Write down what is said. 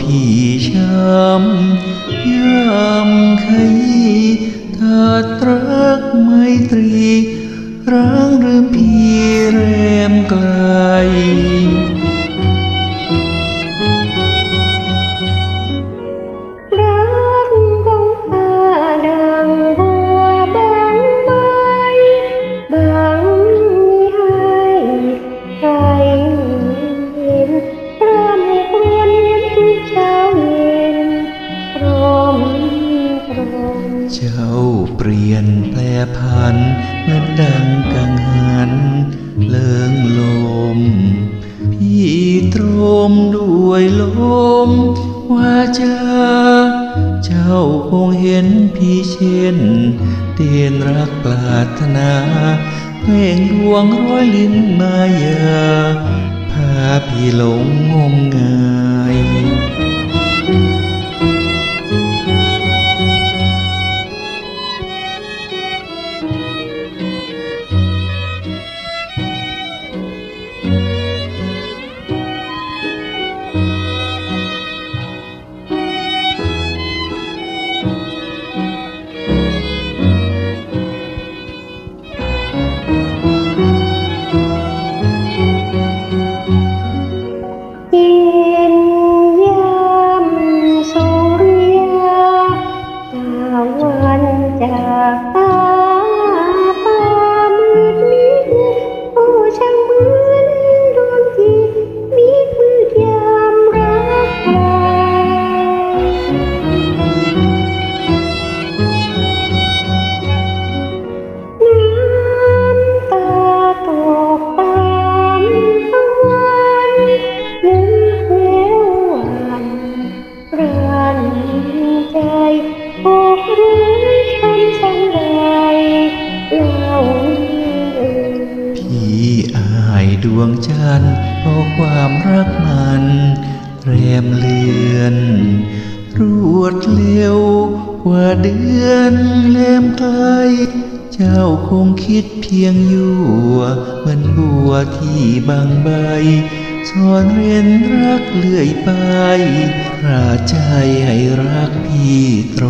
พี่ช้ำยามขยี้ถ้าตรักไม่ตรีร้างหรือพี่แรมกลา เจ้าเปลี่ยนแปลพันเหมือนดังกังหันเลิงลม พี่ตรมด้วยลมว่าจะเจ้าคงเห็นพี่เช่น เตียนรักปรารถนาเพลงดวงร้อยลิ้นมายาพาพี่หลงงมงาย ใจอกรู้ช้ำสังใดเล่าพี่อายดวงจันทร์เพราะความรักมันแรมเลือนรวดเร็วกว่าเดือนเล่มไกลเจ้าคงคิดเพียงอยั่เหมือนบัวที่บางใบสอนเรียนรักเลื่อยไปราใจให้รัก ត្រ